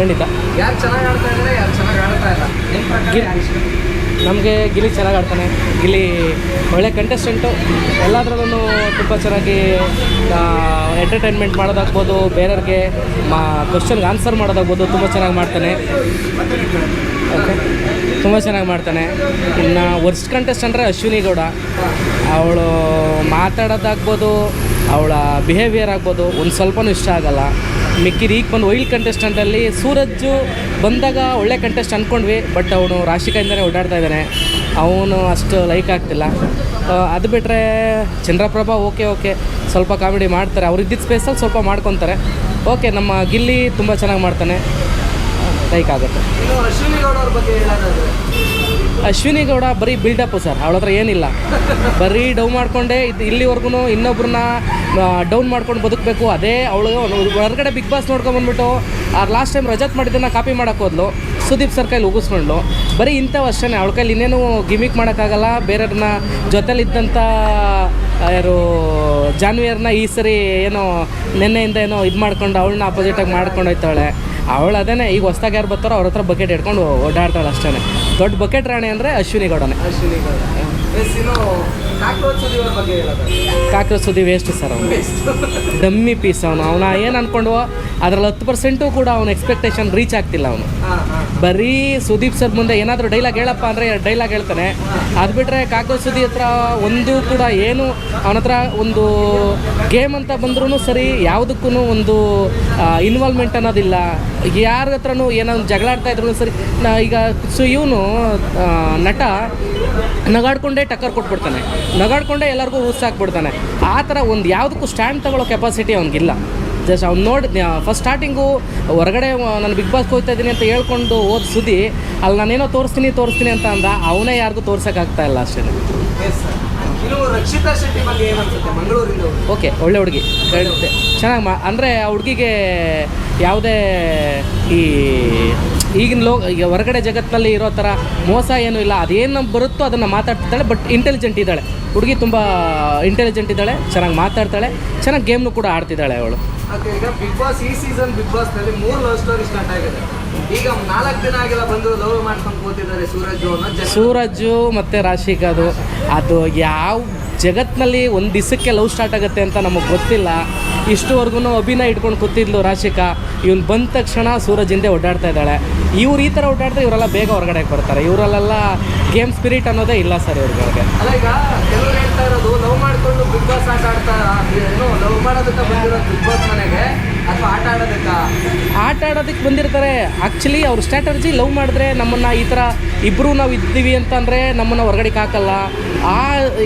ಖಂಡಿತ. ಯಾರು ಚೆನ್ನಾಗಿ ಆಡ್ತಾ ಇದ್ದಾರೆ ಯಾರು ಚೆನ್ನಾಗಿ ಆಡ್ತಾ ಇಲ್ಲ. ನಿಮ್ಮ ಪ್ರಕಾರ? ನಮಗೆ ಗಿಲಿ ಚೆನ್ನಾಗಿ ಆಡ್ತಾನೆ. ಗಿಲಿ ಒಳ್ಳೆ ಕಂಟೆಸ್ಟೆಂಟು ಎಲ್ಲದರಲ್ಲೂ ತುಂಬ ಚೆನ್ನಾಗಿ ಎಂಟರ್ಟೈನ್ಮೆಂಟ್ ಮಾಡೋದಾಗ್ಬೋದು ಬೇರೆಯವ್ರಿಗೆ ಮಾ ಕ್ವಶನ್ಗೆ ಆನ್ಸರ್ ಮಾಡೋದಾಗ್ಬೋದು ತುಂಬ ಚೆನ್ನಾಗಿ ಮಾಡ್ತಾನೆ. ಓಕೆ ತುಂಬ ಚೆನ್ನಾಗಿ ಮಾಡ್ತಾನೆ. ಇನ್ನು ವರ್ಸ್ಟ್ ಕಂಟೆಸ್ಟ್ ಅಂದರೆ ಅಶ್ವಿನಿ ಗೌಡ. ಅವಳು ಮಾತಾಡೋದಾಗ್ಬೋದು ಅವಳ ಬಿಹೇವಿಯರ್ ಆಗ್ಬೋದು, ಒಂದು ಸ್ವಲ್ಪನೂ ಇಷ್ಟ ಆಗಲ್ಲ. ಮಿಕ್ಕಿದ ಈಗ ಬಂದು ವೈಲ್ಡ್ ಕಂಟೆಸ್ಟೆಂಟಲ್ಲಿ ಸೂರಜ್ಜು ಬಂದಾಗ ಒಳ್ಳೆ ಕಂಟೆಸ್ಟ್ ಅಂದ್ಕೊಂಡ್ವಿ ಬಟ್ ಅವನು ರಾಶಿಕಾಯಿಂದಲೇ ಓಡಾಡ್ತಾ ಇದ್ದಾನೆ. ಅವನು ಅಷ್ಟು ಲೈಕ್ ಆಗ್ತಿಲ್ಲ. ಅದು ಬಿಟ್ಟರೆ ಚಂದ್ರಪ್ರಭಾ ಓಕೆ ಓಕೆ ಸ್ವಲ್ಪ ಕಾಮಿಡಿ ಮಾಡ್ತಾರೆ. ಅವ್ರು ಇದ್ದಿದ್ದ ಸ್ಪೇಸಲ್ಲಿ ಸ್ವಲ್ಪ ಮಾಡ್ಕೊತಾರೆ. ಓಕೆ ನಮ್ಮ ಗಿಲ್ಲಿ ತುಂಬ ಚೆನ್ನಾಗಿ ಮಾಡ್ತಾನೆ. ಲೈಕ್ ಆಗುತ್ತೆ. ಅಶ್ವಿನಿ ಗೌಡ ಬರೀ ಬಿಲ್ಡಪ್ಪು ಸರ್ ಅವಳ ಹತ್ರ ಏನಿಲ್ಲ. ಬರೀ ಡೌನ್ ಮಾಡಿಕೊಂಡೆ ಇದು ಇಲ್ಲಿವರೆಗೂ ಇನ್ನೊಬ್ರನ್ನ ಡೌನ್ ಮಾಡ್ಕೊಂಡು ಬದುಕಬೇಕು. ಅದೇ ಅವಳು ಹೊರಗಡೆ ಬಿಗ್ ಬಾಸ್ ನೋಡ್ಕೊಂಬಂದ್ಬಿಟ್ಟು ಆ ಲಾಸ್ಟ್ ಟೈಮ್ ರಜತ್ ಮಾಡಿದ್ದನ್ನು ಕಾಪಿ ಮಾಡೋಕೆ ಹೋದ್ಲು. ಸುದೀಪ್ ಸರ್ ಕೈಲಿ ಉಗಿಸ್ಕೊಂಡ್ಲು. ಬರೀ ಇಂಥವು ಅಷ್ಟೇ ಅವಳ ಕೈಲಿ ಇನ್ನೇನು ಗಿಮಿಕ್ ಮಾಡೋಕ್ಕಾಗಲ್ಲ. ಬೇರೆಯವ್ರನ್ನ ಜೊತೆಲಿದ್ದಂಥ ಯಾರು ಜಾನ್ವಿಯರ್ನ ಈ ಸರಿ ಏನೋ ನಿನ್ನೆಯಿಂದ ಏನೋ ಇದು ಮಾಡ್ಕೊಂಡು ಅವಳನ್ನ ಅಪೋಸಿಟಾಗಿ ಮಾಡ್ಕೊಂಡು ಹೋಯ್ತಾಳೆ. ಅವಳು ಅದೇನೆ ಈಗ ಹೊಸ್ದಾಗ ಯಾರು ಬರ್ತಾರೋ ಅವ್ರ ಹತ್ರ ಬಕೆಟ್ ಹಿಡ್ಕೊಂಡು ಓಡಾಡ್ತಾಳೆ ಅಷ್ಟೇ ದೊಡ್ಡ ಬಕೆಟ್ ರಾಣಿ ಅಂದರೆ ಅಶ್ವಿನಿ ಗೌಡನೆ. ಅಶ್ವಿನಿ ಗೌಡ. ಕಾಕ್ರೋಚ್ ಸುದ್ದಿ ವೇಸ್ಟ್ ಸರ್ ಅವನು? ಡಮ್ಮಿ ಪೀಸ್ ಅವನು. ಅವನ ಏನು ಅನ್ಕೊಂಡು ಅದ್ರಲ್ಲಿ ಹತ್ತು ಪರ್ಸೆಂಟು ಕೂಡ ಅವನ ಎಕ್ಸ್ಪೆಕ್ಟೇಷನ್ ರೀಚ್ ಆಗ್ತಿಲ್ಲ ಅವನು. ಬರೀ ಸುದೀಪ್ ಸರ್ ಮುಂದೆ ಏನಾದರೂ ಡೈಲಾಗ್ ಹೇಳಪ್ಪ ಅಂದರೆ ಡೈಲಾಗ್ ಹೇಳ್ತಾನೆ. ಅದು ಬಿಟ್ಟರೆ ಕಾಕೋ ಸುದಿ ಹತ್ರ ಒಂದು ಕೂಡ ಏನು ಅವನ ಹತ್ರ ಒಂದು ಗೇಮ್ ಅಂತ ಬಂದ್ರೂ ಸರಿ ಯಾವುದಕ್ಕೂ ಒಂದು ಇನ್ವಾಲ್ವ್ಮೆಂಟ್ ಅನ್ನೋದಿಲ್ಲ. ಯಾರ ಹತ್ರನೂ ಏನೋ ಒಂದು ಜಗಳ ಆಡ್ತಾ ಇದ್ರು ಸರಿ ಈಗ ಸೊ ಇವನು ನಟ ನಗಾಡ್ಕೊಂಡೇ ಟಕ್ಕರ್ ಕೊಟ್ಬಿಡ್ತಾನೆ. ನಗಾಡ್ಕೊಂಡೇ ಎಲ್ಲರಿಗೂ ಹಾಕ್ಬಿಡ್ತಾನೆ. ಆ ಥರ ಒಂದು ಯಾವುದಕ್ಕೂ ಸ್ಟ್ಯಾಂಡ್ ತಗೊಳ್ಳೋ ಕೆಪಾಸಿಟಿ ಅವ್ನಿಗಿಲ್ಲ. ಜಸ್ಟ್ ಅವ್ನು ನೋಡಿ ಫಸ್ಟ್ ಸ್ಟಾರ್ಟಿಂಗು ಹೊರಗಡೆ ನಾನು ಬಿಗ್ ಬಾಸ್ಗೆ ಹೋಗ್ತಾ ಇದ್ದೀನಿ ಅಂತ ಹೇಳ್ಕೊಂಡು ಹೋದ ಸುದ್ದಿ ಅಲ್ಲಿ ನಾನೇನೋ ತೋರಿಸ್ತೀನಿ ತೋರಿಸ್ತೀನಿ ಅಂತ ಅಂದ ಅವನೇ ಯಾರಿಗೂ ತೋರ್ಸೋಕ್ಕಾಗ್ತಾ ಇಲ್ಲ ಅಷ್ಟೇ. ರಕ್ಷಿತಾ ಶೆಟ್ಟಿ ಬಗ್ಗೆ ಏನು ಅನ್ಸುತ್ತೆ? ಮಂಗಳೂರಿಂದ ಓಕೆ ಒಳ್ಳೆ ಹುಡುಗಿ. ಚೆನ್ನಾಗಿ ಮಾ ಅಂದರೆ ಆ ಹುಡುಗಿಗೆ ಯಾವುದೇ ಈ ಈಗಿನ ಲೋ ಈಗ ಹೊರಗಡೆ ಜಗತ್ತಿನಲ್ಲಿ ಇರೋ ಥರ ಮೋಸ ಏನೂ ಇಲ್ಲ. ಅದೇನು ಬರುತ್ತೋ ಅದನ್ನು ಮಾತಾಡ್ತಿದ್ದಾಳೆ ಬಟ್ ಇಂಟೆಲಿಜೆಂಟ್ ಇದ್ದಾಳೆ. ಹುಡುಗಿ ತುಂಬ ಇಂಟೆಲಿಜೆಂಟ್ ಇದ್ದಾಳೆ ಚೆನ್ನಾಗಿ ಮಾತಾಡ್ತಾಳೆ ಚೆನ್ನಾಗಿ ಗೇಮ್ನು ಕೂಡ ಆಡ್ತಿದ್ದಾಳೆ ಅವಳು. ಓಕೆ, ಈಗ ಬಿಗ್ ಬಾಸ್ ಈ ಸೀಸನ್ ಬಿಗ್ ಬಾಸ್ನಲ್ಲಿ ಮೂರು ಲವ್ ಸ್ಟೋರಿ ಸ್ಟಾರ್ಟ್ ಆಗಿದೆ. ಈಗ ನಾಲ್ಕು ದಿನ ಆಗಿಲ್ಲ ಬಂದು ಲವ್ ಮಾಡ್ಕೊಂಡು ಕೂತಿದ್ದಾರೆ ಸೂರಜ್ ಅನ್ನೋ ಸೂರಜು ಮತ್ತು ರಾಶಿಕ್ ಅದು ಅದು ಯಾವ ಜಗತ್ತಿನಲ್ಲಿ ಒಂದು ದಿವಸಕ್ಕೆ ಲವ್ ಸ್ಟಾರ್ಟ್ ಆಗುತ್ತೆ ಅಂತ ನಮಗೆ ಗೊತ್ತಿಲ್ಲ. ಇಷ್ಟುವರೆಗೂ ಅಭಿನಯ ಇಟ್ಕೊಂಡು ಕೂತಿದ್ಲು ರಾಶಿಕಾ. ಇವನು ಬಂದ ತಕ್ಷಣ ಸೂರಜ್ ಹಿಂದೆ ಓಡಾಡ್ತಾ ಇದ್ದಾಳೆ. ಇವ್ರು ಈ ಥರ ಓಡಾಡಿದ್ರೆ ಇವರೆಲ್ಲ ಬೇಗ ಹೊರಗಡೆ ಬರ್ತಾರೆ. ಇವರಲ್ಲೆಲ್ಲ ಗೇಮ್ ಸ್ಪಿರಿಟ್ ಅನ್ನೋದೇ ಇಲ್ಲ ಸರ್ ಇವ್ರಿಗೆ ಅಲ್ಲ ಈಗ ಕೆಲವರು ಹೇಳ್ತಾ ಇರೋದು, ಲವ್ ಮಾಡ್ಕೊಂಡು ಬಿಗ್ ಬಾಸ್ ಆಟ ಆಡ್ತಾ ಏನು, ಲವ್ ಮಾಡೋದಕ್ಕೆ ಬಂದಿರೋ ಬಿಗ್ ಬಾಸ್ ಮನೆಗೆ, ಅಥವಾ ಆಟ ಆಡೋದಕ್ಕ? ಆಟ ಆಡೋದಕ್ಕೆ ಬಂದಿರ್ತಾರೆ. ಆ್ಯಕ್ಚುಲಿ ಅವ್ರ ಸ್ಟ್ರಾಟರ್ಜಿ ಲವ್ ಮಾಡಿದ್ರೆ ನಮ್ಮನ್ನು ಈ ಥರ ಇಬ್ಬರು ನಾವು ಇದ್ದೀವಿ ಅಂತಂದರೆ ನಮ್ಮನ್ನು ಹೊರಗಡೆ ಹಾಕಲ್ಲ. ಆ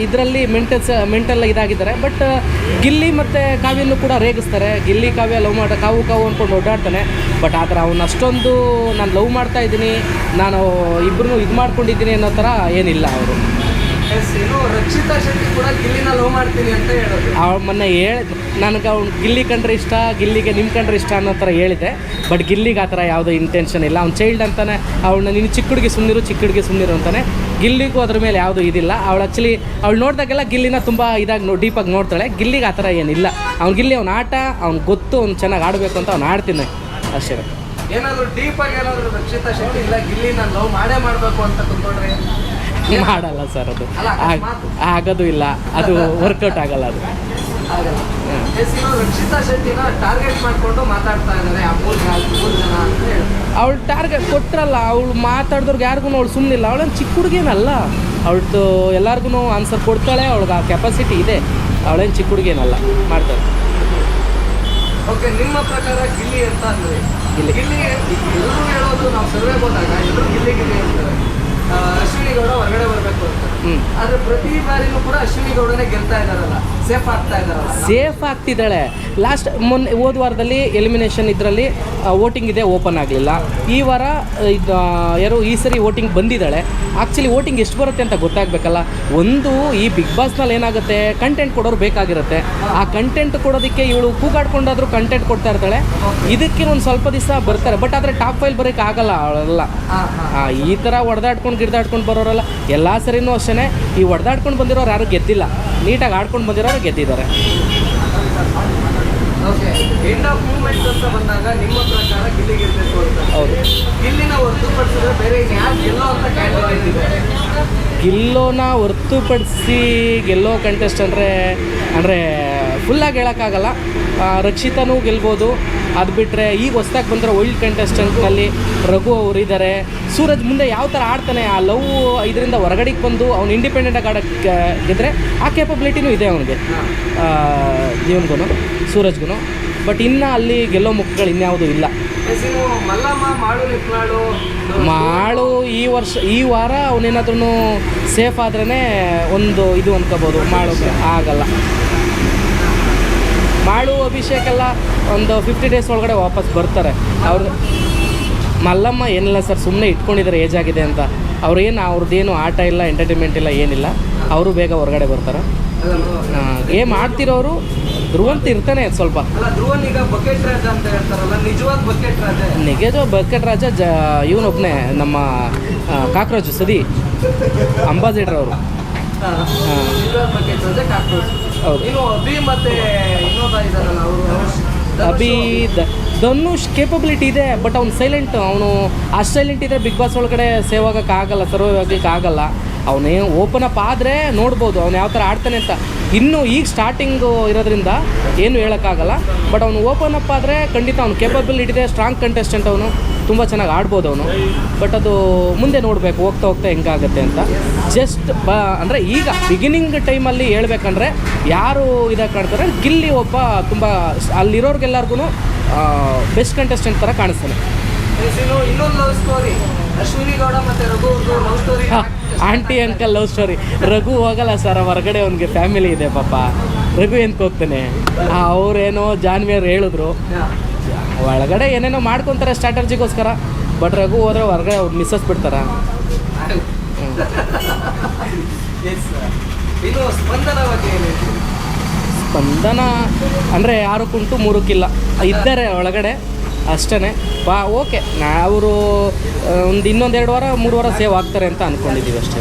ಇದರಲ್ಲಿ ಮೆಂಟಲ್ಸ್ ಮೆಂಟಲ್ ಇದಾಗಿದ್ದಾರೆ. ಬಟ್ ಗಿಲ್ಲಿ ಮತ್ತು ಕಾವ್ಯನ್ನು ಕೂಡ ರೇಗಿಸ್ತಾರೆ. ಗಿಲ್ಲಿ ಕಾವ್ಯ ಲವ್ ಮಾಡ, ಕಾವು ಕಾವು ಅಂದ್ಕೊಂಡು ಓಡಾಡ್ತಾನೆ. ಬಟ್ ಆ ಥರ ಅವ್ನು ಅಷ್ಟೊಂದು ನಾನು ಲವ್ ಮಾಡ್ತಾ ಇದ್ದೀನಿ. ನಾನು ಇಬ್ಬರು ಇದು ಮಾಡ್ಕೊಂಡಿದ್ದೀನಿ ಅನ್ನೋ ಥರ ಏನಿಲ್ಲ ಅವರು. ರಕ್ಷಿತಾ ಶೆಟ್ಟಿ ಕೂಡ ಗಿಲ್ಲಿನ ಲವ್ ಮಾಡ್ತೀನಿ ಅಂತ ಹೇಳೋದು ಅವ್ಳು ಮೊನ್ನೆ ಹೇಳಿ ನನಗೆ ಅವ್ನು ಗಿಲ್ಲಿ ಕಂಡ್ರೆ ಇಷ್ಟ ಗಿಲ್ಲಿಗೆ ನಿಮ್ಮ ಕಂಡ್ರೆ ಇಷ್ಟ ಅನ್ನೋ ಥರ ಹೇಳಿದೆ ಬಟ್ ಗಿಲ್ಲಿಗೆ ಆ ಥರ ಯಾವುದೋ ಇಂಟೆನ್ಷನ್ ಇಲ್ಲ. ಅವ್ನು ಚೈಲ್ಡ್ ಅಂತಾನೆ ಅವಳನ್ನ ನೀನು ಚಿಕ್ಕ ಹುಡುಗಿ ಸುಮ್ಮನಿರು ಚಿಕ್ಕ ಹುಡುಗಿ ಸುಮ್ಮನಿರು ಅಂತಾನೆ ಗಿಲ್ಲಿಗೂ ಅದ್ರ ಮೇಲೆ ಯಾವುದೂ ಇದಿಲ್ಲ. ಅವಳು ಆ್ಯಕ್ಚುಲಿ ಅವಳು ನೋಡಿದಾಗೆಲ್ಲ ಗಿಲ್ಲಿನ ತುಂಬ ಇದಾಗಿ ನೋ ಡೀಪಾಗಿ ನೋಡ್ತಾಳೆ. ಗಿಲ್ಲಿಗೆ ಆ ಥರ ಏನಿಲ್ಲ. ಅವ್ನು ಗಿಲ್ಲಿ ಅವ್ನ ಆಟ ಅವ್ನು ಗೊತ್ತು ಅವ್ನು ಚೆನ್ನಾಗಿ ಆಡಬೇಕು ಅಂತ ಅವ್ನು ಆಡ್ತೀನಿ ಅಷ್ಟೇ. ಏನಾದರೂ ಡೀಪಾಗಿ ಏನಾದರೂ ರಕ್ಷಿತಾ ಶೆಟ್ಟಿ ಇಲ್ಲ ಗಿಲ್ಲಿನ ನಾನು ಲವ್ ಮಾಡೇ ಮಾಡಬೇಕು ಅಂತ ಕುತ್ಕೊಂಡ್ರೆ? ಮಾಡಲ್ಲ ಸರ್ ಅದು. ಆಗೋದು ಇಲ್ಲ. ಅದು ವರ್ಕೌಟ್ ಆಗಲ್ಲ ಅದು. ಅವಳು ಟಾರ್ಗೆಟ್ ಕೊಟ್ರಲ್ಲ ಅವಳು ಮಾತಾಡಿದವ್ರಿಗೆ ಯಾರಿಗೂ ಅವಳು ಸುಮ್ಮನಿಲ್ಲ ಅವಳೇನು ಚಿಕ್ಕ ಹುಡುಗೇನಲ್ಲ ಅವಳದು ಎಲ್ಲರಿಗೂ ಆನ್ಸರ್ ಕೊಡ್ತಾಳೆ ಅವಳಿಗೆ ಆ ಕೆಪಾಸಿಟಿ ಇದೆ. ಅವಳೇನು ಚಿಕ್ಕ ಹುಡುಗೇನಲ್ಲ ಮಾಡ್ತಾಳೆ. ಓಕೆ ನಿಮ್ಮ ಪ್ರಕಾರ ಗಿಲ್ಲಿ ಅಂತ ಅಂದ್ರೆ? ಗಿಲ್ಲಿ. ಎಲ್ಲರೂ ಹೇಳೋದು ನಾವು ಸರ್ವೆ ಹೋದಾಗ ಎಲ್ಲರೂ ಗಿಲ್ಲಿ ಗಿಲ್ಲಿ ಅಂತಾರೆ. ಅಶ್ವಿನಿ ಗೌಡ ಹೊರಗಡೆ ಬರಬೇಕು ಅಂತ. ಆದ್ರೆ ಪ್ರತಿ ಬಾರಿನೂ ಕೂಡ ಅಶ್ವಿನಿ ಗೌಡನೇ ಗೆಲ್ತಾ ಇದಾರಲ್ಲ ಸೇಫ್ ಆಗ್ತಾ ಇದಾರಲ್ಲ. ಸೇಫ್ ಆಗ್ತಿದ್ದಾಳೆ. ಲಾಸ್ಟ್ ಮೊನ್ನೆ ಹೋದ ವಾರದಲ್ಲಿ ಎಲಿಮಿನೇಷನ್ ಇದರಲ್ಲಿ ವೋಟಿಂಗ್ ಇದೆ ಓಪನ್ ಆಗಲಿಲ್ಲ. ಈ ವಾರ ಇದು ಯಾರು ಈ ಸರಿ ವೋಟಿಂಗ್ ಬಂದಿದ್ದಾಳೆ. ಆ್ಯಕ್ಚುಲಿ ವೋಟಿಂಗ್ ಎಷ್ಟು ಬರುತ್ತೆ ಅಂತ ಗೊತ್ತಾಗಬೇಕಲ್ಲ. ಒಂದು ಈ ಬಿಗ್ ಬಾಸ್ನಲ್ಲಿ ಏನಾಗುತ್ತೆ? ಕಂಟೆಂಟ್ ಕೊಡೋರು ಬೇಕಾಗಿರುತ್ತೆ. ಆ ಕಂಟೆಂಟ್ ಕೊಡೋದಕ್ಕೆ ಇವಳು ಕೂಗಾಡ್ಕೊಂಡಾದರೂ ಕಂಟೆಂಟ್ ಕೊಡ್ತಾ ಇರ್ತಾಳೆ. ಇದಕ್ಕೆ ಒಂದು ಸ್ವಲ್ಪ ದಿವಸ ಬರ್ತಾರೆ. ಬಟ್ ಆದರೆ ಟಾಪ್ ಫೈಲ್ ಬರೋಕ್ಕೆ ಆಗಲ್ಲ ಅವಳೆಲ್ಲ. ಈ ಥರ ಹೊಡೆದಾಡ್ಕೊಂಡು ಗಿಡ್ದಾಡ್ಕೊಂಡು ಬರೋರಲ್ಲ ಎಲ್ಲ ಸರಿನೂ ಅಷ್ಟೇ ಈ ಹೊಡೆದಾಡ್ಕೊಂಡು ಬಂದಿರೋರು ಯಾರು ಗೆದ್ದಿಲ್ಲ. ನೀಟಾಗಿ ಆಡ್ಕೊಂಡು ಬಂದಿರೋರು ಗೆದ್ದಿದ್ದಾರೆ. ಹೌದು. ಗಿಲ್ಲೋನ ಹೊರತುಪಡಿಸಿ ಗೆಲ್ಲೋ ಕಂಟೆಸ್ಟ್ ಅಂದರೆ ಅಂದರೆ ಫುಲ್ಲಾಗಿ ಹೇಳೋಕ್ಕಾಗಲ್ಲ. ರಕ್ಷಿತನೂ ಗೆಲ್ಬೋದು. ಅದು ಬಿಟ್ಟರೆ ಈಗ ಹೊಸ್ದಾಗಿ ಬಂದರೆ ವೈಲ್ಡ್ ಕಂಟೆಸ್ಟೆಂಟ್ನಲ್ಲಿ ರಘು ಅವರು ಇದ್ದಾರೆ ಸೂರಜ್ ಮುಂದೆ ಯಾವ ಥರ ಆಡ್ತಾನೆ? ಆ ಲವ್ ಇದರಿಂದ ಹೊರಗಡೆಗೆ ಬಂದು ಅವ್ನು ಇಂಡಿಪೆಂಡೆಂಟಾಗಿ ಆಡೋಕ್ಕೆ ಗೆದ್ದರೆ ಆ ಕೇಪಬಿಲಿಟಿನೂ ಇದೆ ಅವನಿಗೆ. ಜೀವನ್ಗೂ ಸೂರಜ್ಗೂ ಬಟ್ ಇನ್ನು ಅಲ್ಲಿ ಗೆಲ್ಲೋ ಮುಖಗಳು ಇನ್ಯಾವುದೂ ಇಲ್ಲ. ಮಾಳು ಈ ವರ್ಷ ಈ ವಾರ ಅವನೇನಾದ್ರೂ ಸೇಫ್ ಆದ್ರೇ ಒಂದು ಇದು ಅನ್ಕೋಬೋದು. ಮಾಳು ಆಗಲ್ಲ. ಮಾಳು ಅಭಿಷೇಕ ಎಲ್ಲ ಒಂದು ಫಿಫ್ಟಿ ಡೇಸ್ ಒಳಗಡೆ ವಾಪಸ್ ಬರ್ತಾರೆ. ಅವ್ರ ಮಲ್ಲಮ್ಮ ಏನಿಲ್ಲ ಸರ್ ಸುಮ್ಮನೆ ಇಟ್ಕೊಂಡಿದ್ದಾರೆ ಏಜ್ ಆಗಿದೆ ಅಂತ. ಅವ್ರೇನು ಅವ್ರದ್ದೇನು ಆಟ ಇಲ್ಲ ಎಂಟರ್ಟೈನ್ಮೆಂಟ್ ಇಲ್ಲ ಏನಿಲ್ಲ. ಅವರು ಬೇಗ ಹೊರಗಡೆ ಬರ್ತಾರೆ. ಗೇಮ್ ಆಡ್ತಿರೋರು ಧ್ರುವಂತ ಇರ್ತಾನೆ ಸ್ವಲ್ಪ. ನಿಜವಾದ ಬಕೆಟ್ ರಾಜ ಜ ಇವನೊಬ್ಬನೇ ನಮ್ಮ ಸದಿ ಸುದಿ ಅಂಬಾಸಿಡರ್ ಅವರು. ಇನ್ನು ಅಭಿ ಮತ್ತೆ ಇನ್ನೊಬ್ಬ ಇದಾರಲ್ಲ ಅವರು ಅಭಿ ಧನುಷ್ ಕೇಪಬಿಲಿಟಿ ಇದೆ ಬಟ್ ಅವ್ನು ಸೈಲೆಂಟ್ ಅವನು ಅಷ್ಟು ಸೈಲೆಂಟ್ ಇದ್ದರೆ ಬಿಗ್ ಬಾಸ್ ಒಳಗಡೆ ಸೇವ್ ಆಗೋಕ್ಕಾಗಲ್ಲ ಸರ್ವೈವ್ ಆಗಲಿಕ್ಕೆ ಆಗಲ್ಲ. ಅವನೇ ಓಪನ್ ಅಪ್ ಆದರೆ ನೋಡ್ಬೋದು ಅವ್ನು ಯಾವ ಥರ ಆಡ್ತಾನೆ ಅಂತ. ಇನ್ನೂ ಈಗ ಸ್ಟಾರ್ಟಿಂಗು ಇರೋದ್ರಿಂದ ಏನು ಹೇಳೋಕ್ಕಾಗಲ್ಲ. ಬಟ್ ಅವನು ಓಪನ್ ಅಪ್ ಆದರೆ ಖಂಡಿತ ಅವ್ನು ಕೇಪಬಲ್ ಇದೆ ಸ್ಟ್ರಾಂಗ್ ಕಂಟೆಸ್ಟೆಂಟ್ ಅವನು. ತುಂಬ ಚೆನ್ನಾಗಿ ಆಡ್ಬೋದು ಅವನು. ಬಟ್ ಅದು ಮುಂದೆ ನೋಡಬೇಕು ಹೋಗ್ತಾ ಹೋಗ್ತಾ ಹೆಂಗಾಗುತ್ತೆ ಅಂತ. ಜಸ್ಟ್ ಬ ಅಂದರೆ ಈಗ ಬಿಗಿನಿಂಗ್ ಟೈಮಲ್ಲಿ ಹೇಳ್ಬೇಕಂದ್ರೆ ಯಾರು ಇದಾಗಿ ಕಾಣ್ತಾರೆ? ಗಿಲ್ಲಿ ಒಬ್ಬ ತುಂಬ ಅಲ್ಲಿರೋರ್ಗೆಲ್ಲರಿಗೂ ಬೆಸ್ಟ್ ಕಂಟೆಸ್ಟೆಂಟ್ ಥರ ಕಾಣಿಸ್ತಾನೆ. ಇನ್ನು ಇನ್ನೊಂದು ಲವ್ ಸ್ಟೋರಿ ಅಶ್ವಿನಿ ಗೌಡ ಮತ್ತು Raghu love story aunty uncle love story Raghu ಹೋಗಲ್ಲ ಸರ್ ಹೊರಗಡೆ ಅವ್ನಿಗೆ ಫ್ಯಾಮಿಲಿ ಇದೆ ಪಾಪ. ರಘು ಎಂತ ಹೋಗ್ತಾನೆ? ಅವರೇನೋ ಜಾನ್ವಿಯರ್ ಹೇಳಿದ್ರು. ಒಳಗಡೆ ಏನೇನೋ ಮಾಡ್ಕೊತಾರೆ ಸ್ಟ್ರಾಟಜಿಗೋಸ್ಕರ ಬಟ್ ರಘು ಹೋದ್ರೆ ಹೊರಗಡೆ ಅವ್ರು ಮಿಸ್ಸಸ್ ಬಿಡ್ತಾರ? ಸ್ಪಂದನ ಅಂದ್ರೆ ಯಾರು ಹೇಳ್ತೀರಿ? ಸ್ಪಂದನ ಅಂದರೆ ಆರು ಕುಂಟು ಮೂರಕ್ಕಿಲ್ಲ. ಇದ್ದಾರೆ ಒಳಗಡೆ ಅಷ್ಟೇ ಬಾ ಓಕೆ. ಅವರು ಒಂದು ಇನ್ನೊಂದು ಎರಡು ವಾರ, ಮೂರು ವಾರ ಸೇವ್ ಆಗ್ತಾರೆ ಅಂತ ಅಂದ್ಕೊಂಡಿದ್ದೀವಿ ಅಷ್ಟೇ